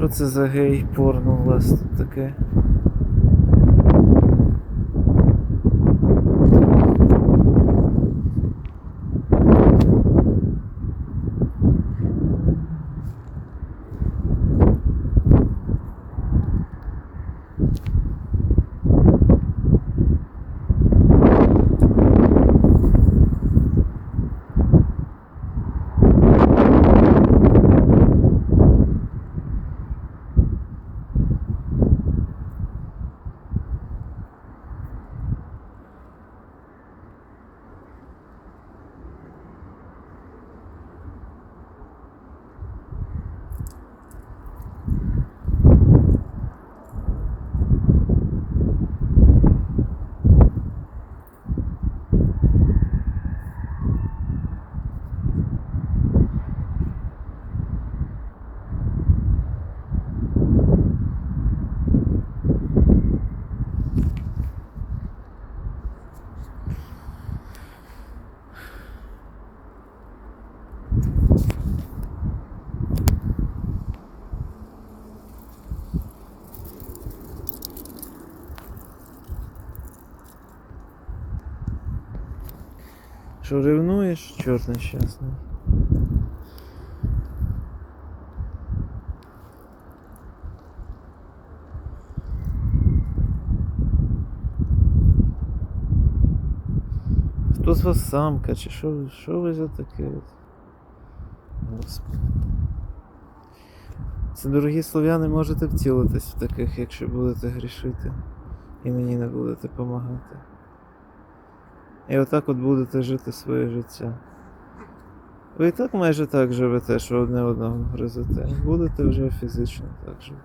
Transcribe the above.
Що це за гей порно тут таке? Що ревнуєш? Чорт нещасний. Хто з вас самка, чи що, що ви за таке? Господи. Це, дорогі слов'яни, можете втілитись в таких, якщо будете грішити і мені не будете допомагати. І отак от будете жити своє життя. Ви і так майже так живете, що одне одного гризете. Будете вже фізично так жити.